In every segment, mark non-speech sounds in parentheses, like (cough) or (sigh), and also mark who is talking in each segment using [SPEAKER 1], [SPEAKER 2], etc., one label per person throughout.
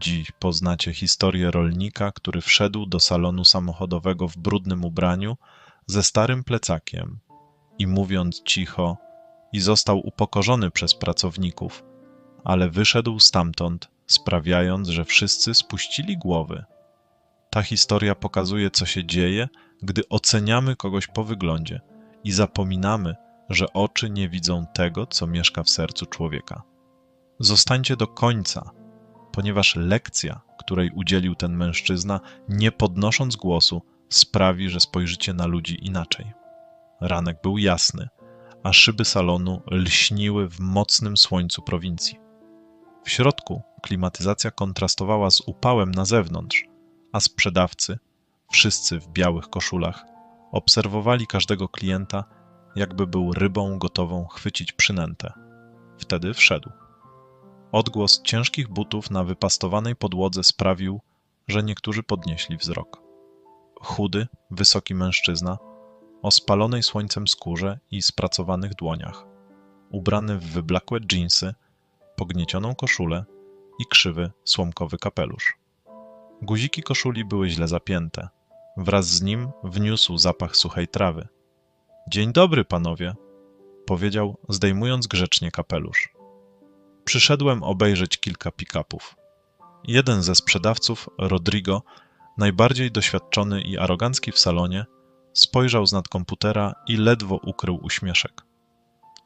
[SPEAKER 1] Dziś poznacie historię rolnika, który wszedł do salonu samochodowego w brudnym ubraniu ze starym plecakiem i mówiąc cicho, i został upokorzony przez pracowników, ale wyszedł stamtąd, sprawiając, że wszyscy spuścili głowy. Ta historia pokazuje, co się dzieje, gdy oceniamy kogoś po wyglądzie i zapominamy, że oczy nie widzą tego, co mieszka w sercu człowieka. Zostańcie do końca, ponieważ lekcja, której udzielił ten mężczyzna, nie podnosząc głosu, sprawi, że spojrzycie na ludzi inaczej. Ranek był jasny, a szyby salonu lśniły w mocnym słońcu prowincji. W środku klimatyzacja kontrastowała z upałem na zewnątrz, a sprzedawcy, wszyscy w białych koszulach, obserwowali każdego klienta, jakby był rybą gotową chwycić przynętę. Wtedy wszedł. Odgłos ciężkich butów na wypastowanej podłodze sprawił, że niektórzy podnieśli wzrok. Chudy, wysoki mężczyzna, o spalonej słońcem skórze i spracowanych dłoniach, ubrany w wyblakłe dżinsy, pogniecioną koszulę i krzywy, słomkowy kapelusz. Guziki koszuli były źle zapięte. Wraz z nim wniósł zapach suchej trawy. Dzień dobry, panowie, powiedział, zdejmując grzecznie kapelusz. Przyszedłem obejrzeć kilka pick-upów. Jeden ze sprzedawców, Rodrigo, najbardziej doświadczony i arogancki w salonie, spojrzał z nad komputera i ledwo ukrył uśmieszek.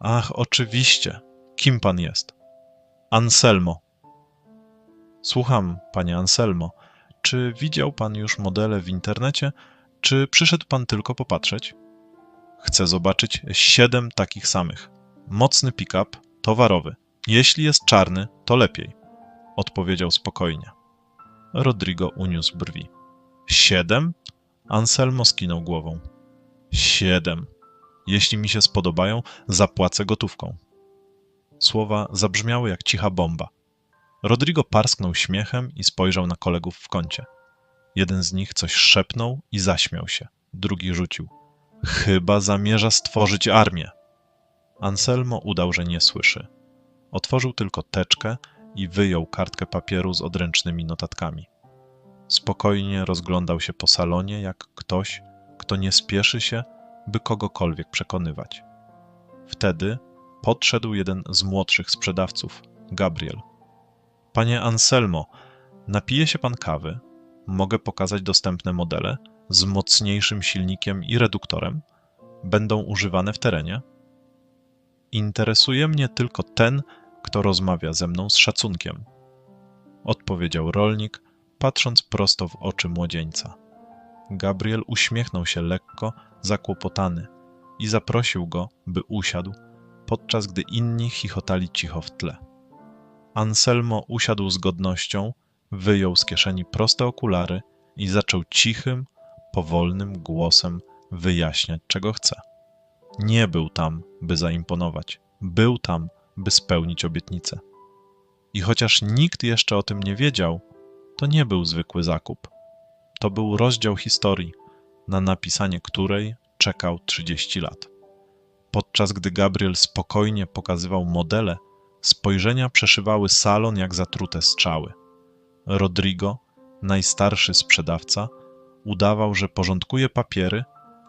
[SPEAKER 1] Ach, oczywiście. Kim pan jest? Anselmo. Słucham, panie Anselmo. Czy widział pan już modele w internecie, czy przyszedł pan tylko popatrzeć? Chcę zobaczyć siedem takich samych. Mocny pick-up, towarowy. Jeśli jest czarny, to lepiej, odpowiedział spokojnie. Rodrigo uniósł brwi. Siedem? Anselmo skinął głową. Siedem. Jeśli mi się spodobają, zapłacę gotówką. Słowa zabrzmiały jak cicha bomba. Rodrigo parsknął śmiechem i spojrzał na kolegów w kącie. Jeden z nich coś szepnął i zaśmiał się. Drugi rzucił. Chyba zamierza stworzyć armię. Anselmo udał, że nie słyszy. Otworzył tylko teczkę i wyjął kartkę papieru z odręcznymi notatkami. Spokojnie rozglądał się po salonie, jak ktoś, kto nie spieszy się, by kogokolwiek przekonywać. Wtedy podszedł jeden z młodszych sprzedawców, Gabriel. Panie Anselmo, napije się pan kawy? Mogę pokazać dostępne modele z mocniejszym silnikiem i reduktorem? Będą używane w terenie? Interesuje mnie tylko ten, kto rozmawia ze mną z szacunkiem, odpowiedział rolnik, patrząc prosto w oczy młodzieńca. Gabriel uśmiechnął się lekko, zakłopotany i zaprosił go, by usiadł, podczas gdy inni chichotali cicho w tle. Anselmo usiadł z godnością, wyjął z kieszeni proste okulary i zaczął cichym, powolnym głosem wyjaśniać, czego chce. Nie był tam, by zaimponować, był tam, by spełnić obietnicę. I chociaż nikt jeszcze o tym nie wiedział, to nie był zwykły zakup. To był rozdział historii, na napisanie której czekał 30 lat. Podczas gdy Gabriel spokojnie pokazywał modele, spojrzenia przeszywały salon jak zatrute strzały. Rodrigo, najstarszy sprzedawca, udawał, że porządkuje papiery,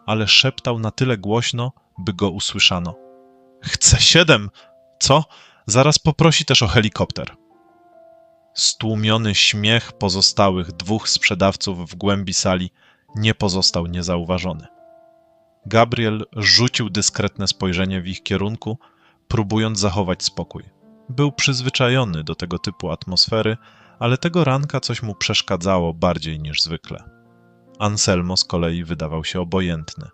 [SPEAKER 1] ale szeptał na tyle głośno, by go usłyszano. Chce siedem! Co? Zaraz poprosi też o helikopter. Stłumiony śmiech pozostałych dwóch sprzedawców w głębi sali nie pozostał niezauważony. Gabriel rzucił dyskretne spojrzenie w ich kierunku, próbując zachować spokój. Był przyzwyczajony do tego typu atmosfery, ale tego ranka coś mu przeszkadzało bardziej niż zwykle. Anselmo z kolei wydawał się obojętny.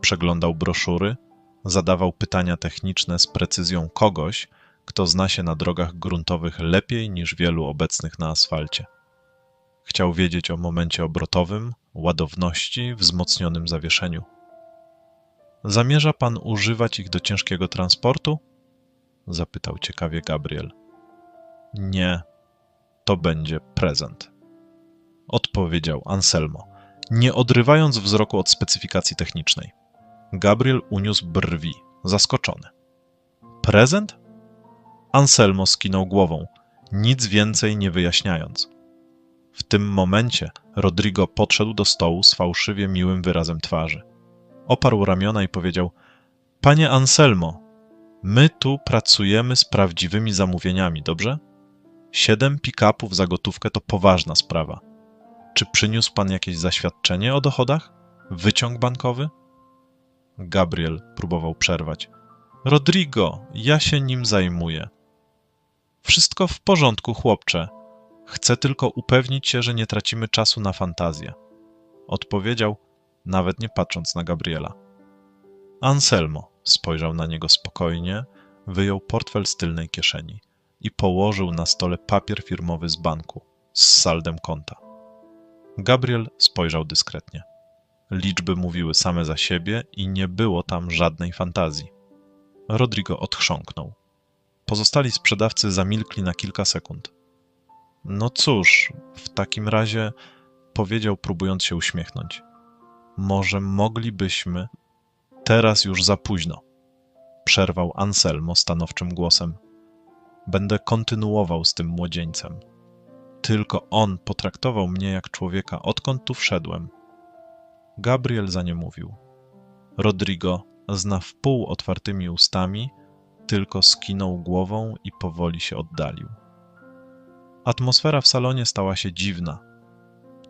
[SPEAKER 1] Przeglądał broszury, zadawał pytania techniczne z precyzją kogoś, kto zna się na drogach gruntowych lepiej niż wielu obecnych na asfalcie. Chciał wiedzieć o momencie obrotowym, ładowności, wzmocnionym zawieszeniu. Zamierza pan używać ich do ciężkiego transportu? zapytał ciekawie Gabriel. Nie, to będzie prezent, odpowiedział Anselmo, nie odrywając wzroku od specyfikacji technicznej. Gabriel uniósł brwi, zaskoczony. Prezent? Anselmo skinął głową, nic więcej nie wyjaśniając. W tym momencie Rodrigo podszedł do stołu z fałszywie miłym wyrazem twarzy. Oparł ramiona i powiedział: Panie Anselmo, my tu pracujemy z prawdziwymi zamówieniami, dobrze? Siedem pick-upów za gotówkę to poważna sprawa. Czy przyniósł pan jakieś zaświadczenie o dochodach? Wyciąg bankowy? Gabriel próbował przerwać. Rodrigo, ja się nim zajmuję. Wszystko w porządku, chłopcze. Chcę tylko upewnić się, że nie tracimy czasu na fantazję. Odpowiedział, nawet nie patrząc na Gabriela. Anselmo spojrzał na niego spokojnie, wyjął portfel z tylnej kieszeni i położył na stole papier firmowy z banku z saldem konta. Gabriel spojrzał dyskretnie. Liczby mówiły same za siebie i nie było tam żadnej fantazji. Rodrigo odchrząknął. Pozostali sprzedawcy zamilkli na kilka sekund. No cóż, w takim razie powiedział, próbując się uśmiechnąć. Może moglibyśmy. Teraz już za późno. Przerwał Anselmo stanowczym głosem. Będę kontynuował z tym młodzieńcem. Tylko on potraktował mnie jak człowieka, odkąd tu wszedłem. Gabriel za nie mówił. Rodrigo zna wpół otwartymi ustami, tylko skinął głową i powoli się oddalił. Atmosfera w salonie stała się dziwna.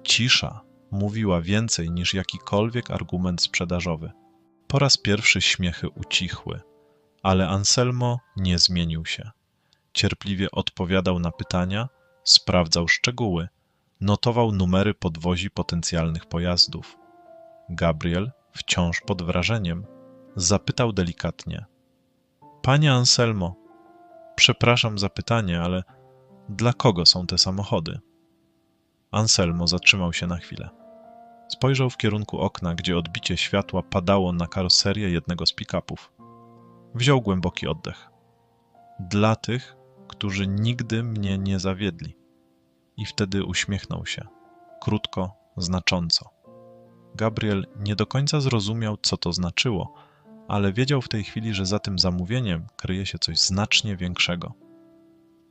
[SPEAKER 1] Cisza mówiła więcej niż jakikolwiek argument sprzedażowy. Po raz pierwszy śmiechy ucichły, ale Anselmo nie zmienił się. Cierpliwie odpowiadał na pytania, sprawdzał szczegóły, notował numery podwozi potencjalnych pojazdów. Gabriel, wciąż pod wrażeniem, zapytał delikatnie: Panie Anselmo, przepraszam za pytanie, ale dla kogo są te samochody? Anselmo zatrzymał się na chwilę. Spojrzał w kierunku okna, gdzie odbicie światła padało na karoserię jednego z pick-upów. Wziął głęboki oddech. Dla tych, którzy nigdy mnie nie zawiedli. I wtedy uśmiechnął się, krótko, znacząco. Gabriel nie do końca zrozumiał, co to znaczyło, ale wiedział w tej chwili, że za tym zamówieniem kryje się coś znacznie większego.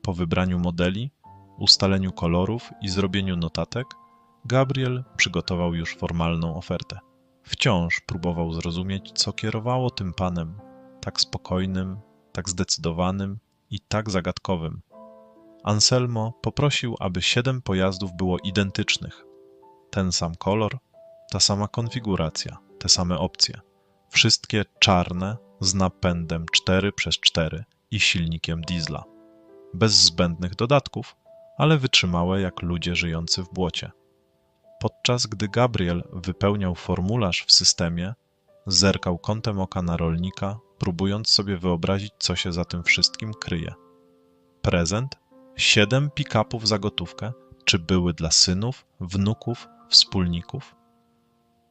[SPEAKER 1] Po wybraniu modeli, ustaleniu kolorów i zrobieniu notatek, Gabriel przygotował już formalną ofertę. Wciąż próbował zrozumieć, co kierowało tym panem, tak spokojnym, tak zdecydowanym i tak zagadkowym. Anselmo poprosił, aby siedem pojazdów było identycznych. Ten sam kolor, ta sama konfiguracja, te same opcje. Wszystkie czarne z napędem 4x4 i silnikiem diesla. Bez zbędnych dodatków, ale wytrzymałe jak ludzie żyjący w błocie. Podczas gdy Gabriel wypełniał formularz w systemie, zerkał kątem oka na rolnika, próbując sobie wyobrazić, co się za tym wszystkim kryje. Prezent? Siedem pick-upów za gotówkę? Czy były dla synów, wnuków, wspólników?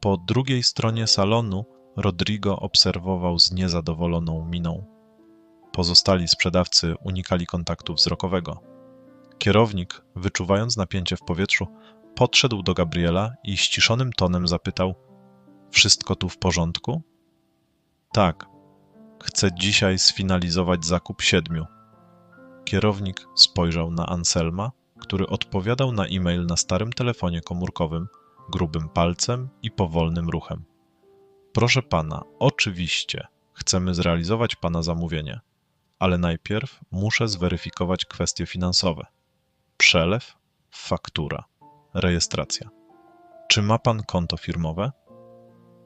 [SPEAKER 1] Po drugiej stronie salonu Rodrigo obserwował z niezadowoloną miną. Pozostali sprzedawcy unikali kontaktu wzrokowego. Kierownik, wyczuwając napięcie w powietrzu, podszedł do Gabriela i ściszonym tonem zapytał: Wszystko tu w porządku? Tak. Chcę dzisiaj sfinalizować zakup siedmiu. Kierownik spojrzał na Anselma, który odpowiadał na e-mail na starym telefonie komórkowym grubym palcem i powolnym ruchem. Proszę pana, oczywiście chcemy zrealizować pana zamówienie, ale najpierw muszę zweryfikować kwestie finansowe. Przelew, faktura, rejestracja. Czy ma pan konto firmowe?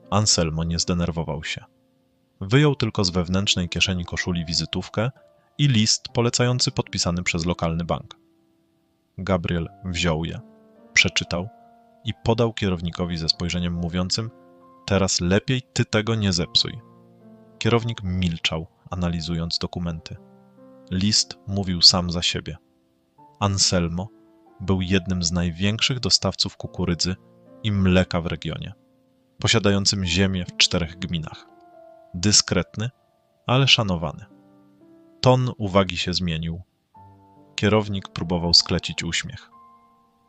[SPEAKER 1] Anselmo nie zdenerwował się. Wyjął tylko z wewnętrznej kieszeni koszuli wizytówkę i list polecający podpisany przez lokalny bank. Gabriel wziął je, przeczytał i podał kierownikowi ze spojrzeniem mówiącym: Teraz lepiej ty tego nie zepsuj. Kierownik milczał, analizując dokumenty. List mówił sam za siebie. Anselmo był jednym z największych dostawców kukurydzy i mleka w regionie, posiadającym ziemię w czterech gminach. Dyskretny, ale szanowany. Ton uwagi się zmienił. Kierownik próbował sklecić uśmiech.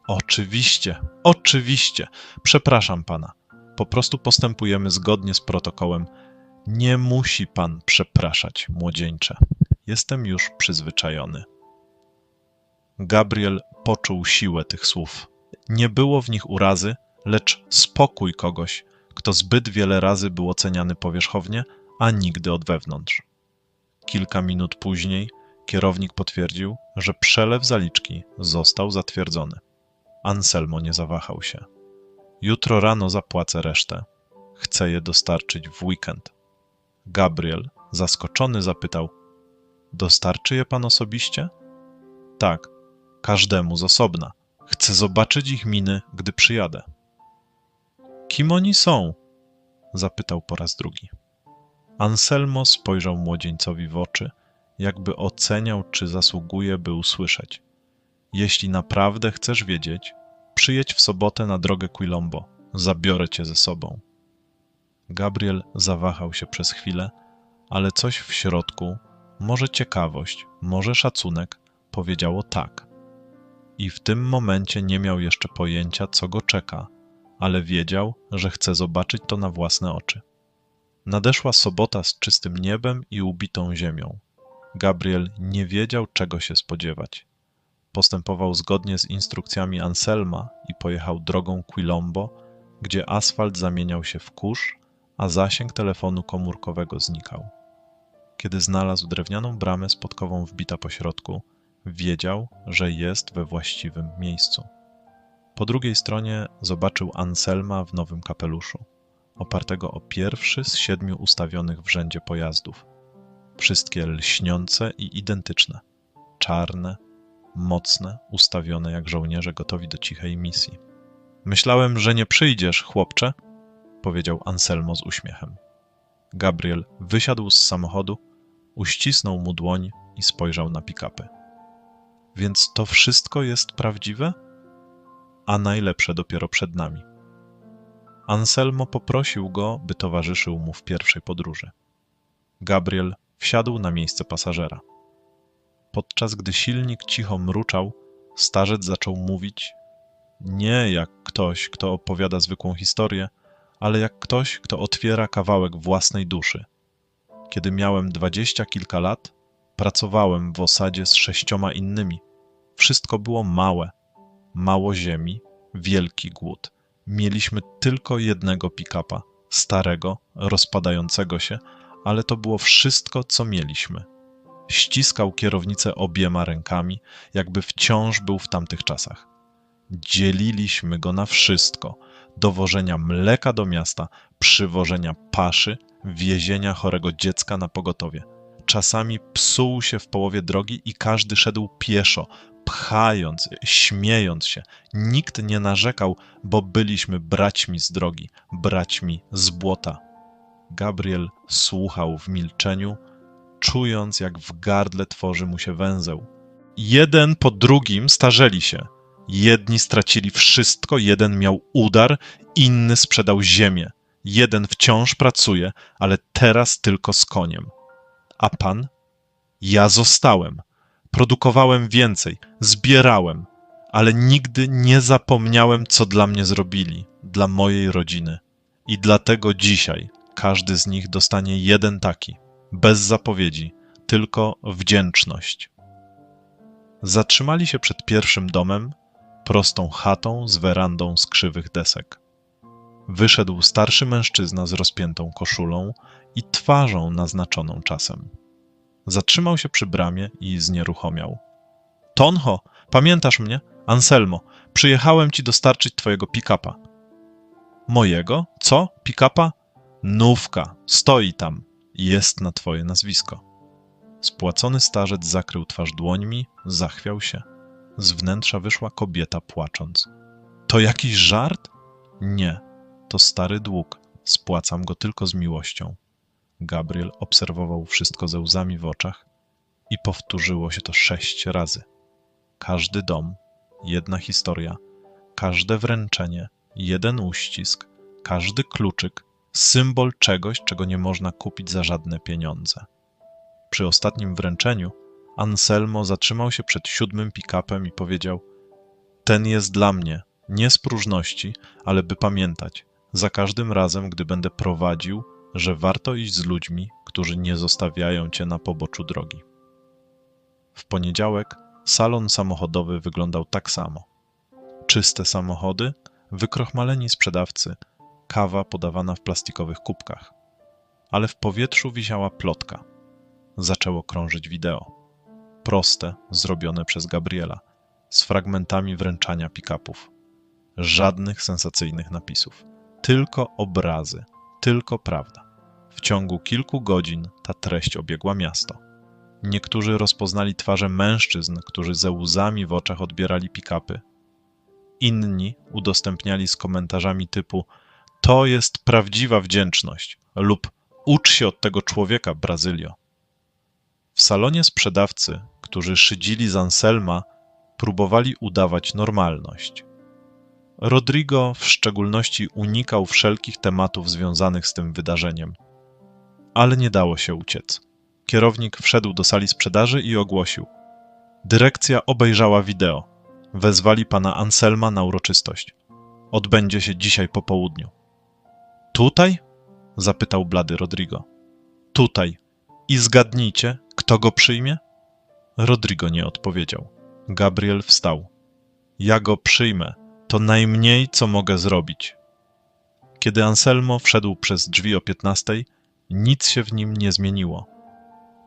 [SPEAKER 1] Oczywiście, oczywiście. Przepraszam pana. Po prostu postępujemy zgodnie z protokołem. Nie musi pan przepraszać, młodzieńcze. Jestem już przyzwyczajony. Gabriel poczuł siłę tych słów. Nie było w nich urazy, lecz spokój kogoś, kto zbyt wiele razy był oceniany powierzchownie, a nigdy od wewnątrz. Kilka minut później kierownik potwierdził, że przelew zaliczki został zatwierdzony. Anselmo nie zawahał się. Jutro rano zapłacę resztę. Chcę je dostarczyć w weekend. Gabriel, zaskoczony, zapytał: Dostarczy je pan osobiście? Tak, każdemu z osobna. Chcę zobaczyć ich miny, gdy przyjadę. Kim oni są? zapytał po raz drugi. Anselmo spojrzał młodzieńcowi w oczy, jakby oceniał, czy zasługuje, by usłyszeć. Jeśli naprawdę chcesz wiedzieć, przyjedź w sobotę na drogę Quilombo. Zabiorę cię ze sobą. Gabriel zawahał się przez chwilę, ale coś w środku, może ciekawość, może szacunek, powiedziało tak. I w tym momencie nie miał jeszcze pojęcia, co go czeka, ale wiedział, że chce zobaczyć to na własne oczy. Nadeszła sobota z czystym niebem i ubitą ziemią. Gabriel nie wiedział, czego się spodziewać. Postępował zgodnie z instrukcjami Anselma i pojechał drogą Quilombo, gdzie asfalt zamieniał się w kurz, a zasięg telefonu komórkowego znikał. Kiedy znalazł drewnianą bramę z podkową wbita po środku, wiedział, że jest we właściwym miejscu. Po drugiej stronie zobaczył Anselma w nowym kapeluszu, opartego o pierwszy z siedmiu ustawionych w rzędzie pojazdów. Wszystkie lśniące i identyczne, czarne, mocne, ustawione jak żołnierze gotowi do cichej misji. Myślałem, że nie przyjdziesz, chłopcze, powiedział Anselmo z uśmiechem. Gabriel wysiadł z samochodu, uścisnął mu dłoń i spojrzał na pikapy. Więc to wszystko jest prawdziwe? A najlepsze dopiero przed nami. Anselmo poprosił go, by towarzyszył mu w pierwszej podróży. Gabriel wsiadł na miejsce pasażera. Podczas gdy silnik cicho mruczał, starzec zaczął mówić nie jak ktoś, kto opowiada zwykłą historię, ale jak ktoś, kto otwiera kawałek własnej duszy. Kiedy miałem dwadzieścia kilka lat, pracowałem w osadzie z sześcioma innymi. Wszystko było małe. Mało ziemi, wielki głód. Mieliśmy tylko jednego pick-upa, starego, rozpadającego się, ale to było wszystko, co mieliśmy. Ściskał kierownicę obiema rękami, jakby wciąż był w tamtych czasach. Dzieliliśmy go na wszystko: dowożenia mleka do miasta, przywożenia paszy, wiezienia chorego dziecka na pogotowie. Czasami psuł się w połowie drogi i każdy szedł pieszo, pchając, śmiejąc się. Nikt nie narzekał, bo byliśmy braćmi z drogi, braćmi z błota. Gabriel słuchał w milczeniu, czując, jak w gardle tworzy mu się węzeł. Jeden po drugim starzeli się. Jedni stracili wszystko, jeden miał udar, inny sprzedał ziemię. Jeden wciąż pracuje, ale teraz tylko z koniem. A pan? Ja zostałem. Produkowałem więcej, zbierałem, ale nigdy nie zapomniałem, co dla mnie zrobili, dla mojej rodziny. I dlatego dzisiaj każdy z nich dostanie jeden taki, bez zapowiedzi, tylko wdzięczność. Zatrzymali się przed pierwszym domem, prostą chatą z werandą z krzywych desek. Wyszedł starszy mężczyzna z rozpiętą koszulą i twarzą naznaczoną czasem. Zatrzymał się przy bramie i znieruchomiał. Tonho, pamiętasz mnie? Anselmo, przyjechałem ci dostarczyć twojego pick-upa. Mojego? Co? Pick-upa? Nówka, stoi tam. Jest na twoje nazwisko. Spłacony starzec zakrył twarz dłońmi, zachwiał się. Z wnętrza wyszła kobieta płacząc. To jakiś żart? Nie, to stary dług. Spłacam go tylko z miłością. Gabriel obserwował wszystko ze łzami w oczach i powtórzyło się to sześć razy. Każdy dom, jedna historia, każde wręczenie, jeden uścisk, każdy kluczyk, symbol czegoś, czego nie można kupić za żadne pieniądze. Przy ostatnim wręczeniu Anselmo zatrzymał się przed siódmym pick-upem i powiedział: Ten jest dla mnie, nie z próżności, ale by pamiętać, za każdym razem, gdy będę prowadził, że warto iść z ludźmi, którzy nie zostawiają cię na poboczu drogi. W poniedziałek salon samochodowy wyglądał tak samo. czyste samochody, wykrochmaleni sprzedawcy, kawa podawana w plastikowych kubkach. Ale w powietrzu wisiała plotka. Zaczęło krążyć wideo. Proste, zrobione przez Gabriela, z fragmentami wręczania pick-upów. Żadnych sensacyjnych napisów, tylko obrazy, tylko prawda. W ciągu kilku godzin ta treść obiegła miasto. Niektórzy rozpoznali twarze mężczyzn, którzy ze łzami w oczach odbierali pick-upy. Inni udostępniali z komentarzami typu to jest prawdziwa wdzięczność lub ucz się od tego człowieka, Brazylio. W salonie sprzedawcy, którzy szydzili z Anselma, próbowali udawać normalność. Rodrigo w szczególności unikał wszelkich tematów związanych z tym wydarzeniem. Ale nie dało się uciec. Kierownik wszedł do sali sprzedaży i ogłosił: Dyrekcja obejrzała wideo. Wezwali pana Anselma na uroczystość. Odbędzie się dzisiaj po południu. Tutaj? zapytał blady Rodrigo. Tutaj. I zgadnijcie, kto go przyjmie? Rodrigo nie odpowiedział. Gabriel wstał. Ja go przyjmę. To najmniej, co mogę zrobić. Kiedy Anselmo wszedł przez drzwi o piętnastej, nic się w nim nie zmieniło.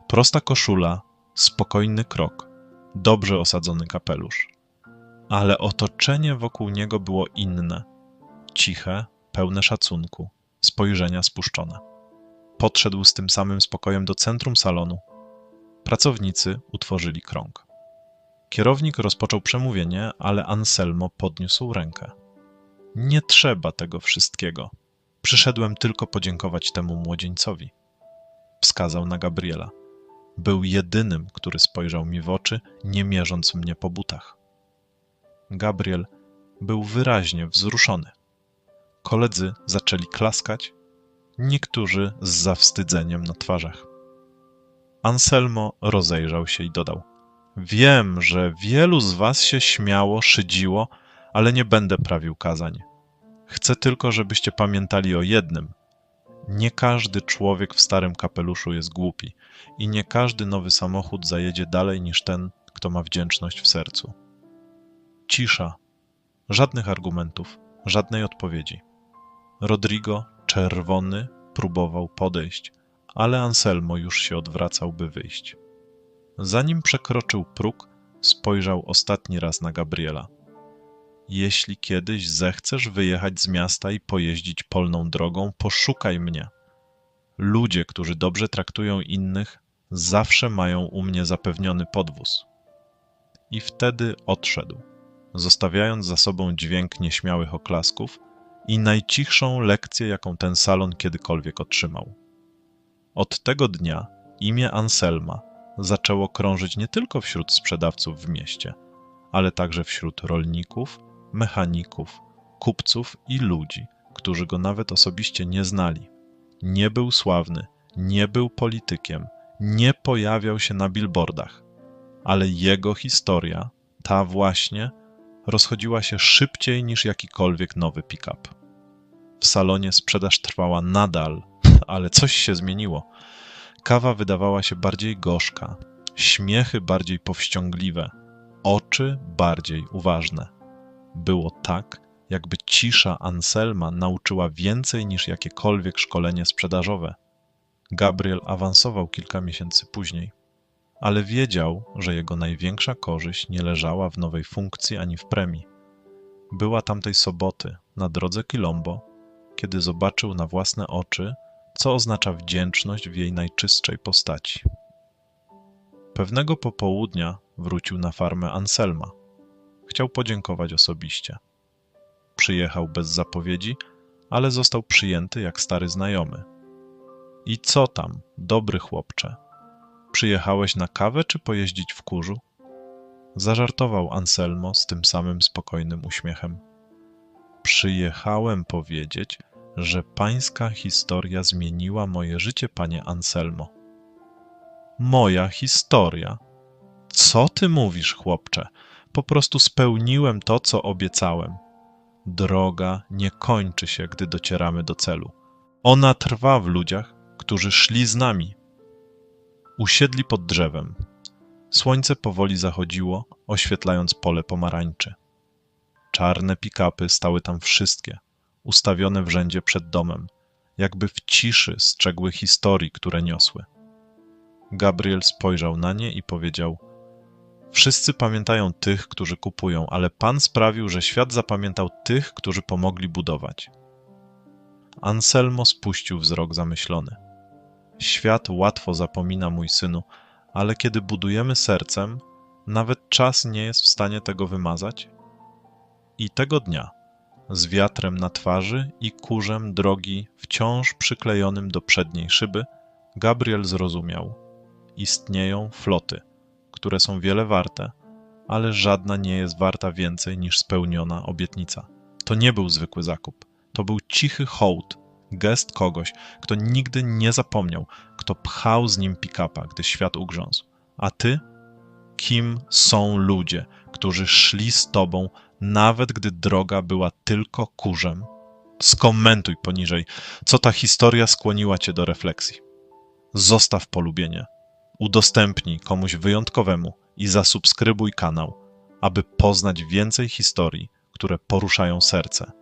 [SPEAKER 1] Prosta koszula, spokojny krok, dobrze osadzony kapelusz. Ale otoczenie wokół niego było inne. Ciche, pełne szacunku, spojrzenia spuszczone. Podszedł z tym samym spokojem do centrum salonu. Pracownicy utworzyli krąg. Kierownik rozpoczął przemówienie, ale Anselmo podniósł rękę. Nie trzeba tego wszystkiego. Przyszedłem tylko podziękować temu młodzieńcowi. Wskazał na Gabriela. Był jedynym, który spojrzał mi w oczy, nie mierząc mnie po butach. Gabriel był wyraźnie wzruszony. Koledzy zaczęli klaskać, niektórzy z zawstydzeniem na twarzach. Anselmo rozejrzał się i dodał: Wiem, że wielu z was się śmiało, szydziło, ale nie będę prawił kazań. Chcę tylko, żebyście pamiętali o jednym. Nie każdy człowiek w starym kapeluszu jest głupi i nie każdy nowy samochód zajedzie dalej niż ten, kto ma wdzięczność w sercu. Cisza. Żadnych argumentów, żadnej odpowiedzi. Rodrigo, czerwony, próbował podejść, ale Anselmo już się odwracał, by wyjść. Zanim przekroczył próg, spojrzał ostatni raz na Gabriela. Jeśli kiedyś zechcesz wyjechać z miasta i pojeździć polną drogą, poszukaj mnie. Ludzie, którzy dobrze traktują innych, zawsze mają u mnie zapewniony podwóz. I wtedy odszedł, zostawiając za sobą dźwięk nieśmiałych oklasków i najcichszą lekcję, jaką ten salon kiedykolwiek otrzymał. Od tego dnia imię Anselma zaczęło krążyć nie tylko wśród sprzedawców w mieście, ale także wśród rolników, mechaników, kupców i ludzi, którzy go nawet osobiście nie znali. Nie był sławny, nie był politykiem, nie pojawiał się na billboardach, ale jego historia, ta właśnie, rozchodziła się szybciej niż jakikolwiek nowy pick-up. W salonie sprzedaż trwała nadal, (laughs) ale coś się zmieniło. Kawa wydawała się bardziej gorzka, śmiechy bardziej powściągliwe, oczy bardziej uważne. Było tak, jakby cisza Anselma nauczyła więcej niż jakiekolwiek szkolenie sprzedażowe. Gabriel awansował kilka miesięcy później, ale wiedział, że jego największa korzyść nie leżała w nowej funkcji ani w premii. Była tamtej soboty na drodze Kilombo, kiedy zobaczył na własne oczy, co oznacza wdzięczność w jej najczystszej postaci. Pewnego popołudnia wrócił na farmę Anselma. Chciał podziękować osobiście. Przyjechał bez zapowiedzi, ale został przyjęty jak stary znajomy. I co tam, dobry chłopcze? Przyjechałeś na kawę czy pojeździć w kurzu? Zażartował Anselmo z tym samym spokojnym uśmiechem. Przyjechałem powiedzieć, że pańska historia zmieniła moje życie, panie Anselmo. Moja historia? Co ty mówisz, chłopcze? Po prostu spełniłem to, co obiecałem. Droga nie kończy się, gdy docieramy do celu. Ona trwa w ludziach, którzy szli z nami. Usiedli pod drzewem. Słońce powoli zachodziło, oświetlając pole pomarańczy. Czarne pick-upy stały tam wszystkie, ustawione w rzędzie przed domem, jakby w ciszy strzegły historii, które niosły. Gabriel spojrzał na nie i powiedział: Wszyscy pamiętają tych, którzy kupują, ale Pan sprawił, że świat zapamiętał tych, którzy pomogli budować. Anselmo spuścił wzrok zamyślony. Świat łatwo zapomina, mój synu, ale kiedy budujemy sercem, nawet czas nie jest w stanie tego wymazać. I tego dnia, z wiatrem na twarzy i kurzem drogi wciąż przyklejonym do przedniej szyby, Gabriel zrozumiał: istnieją floty, które są wiele warte, ale żadna nie jest warta więcej niż spełniona obietnica. To nie był zwykły zakup, to był cichy hołd, gest kogoś, kto nigdy nie zapomniał, kto pchał z nim pick-upa, gdy świat ugrzązł. A ty? Kim są ludzie, którzy szli z tobą, nawet gdy droga była tylko kurzem? Skomentuj poniżej, co ta historia skłoniła cię do refleksji. Zostaw polubienie, udostępnij komuś wyjątkowemu i zasubskrybuj kanał, aby poznać więcej historii, które poruszają serce.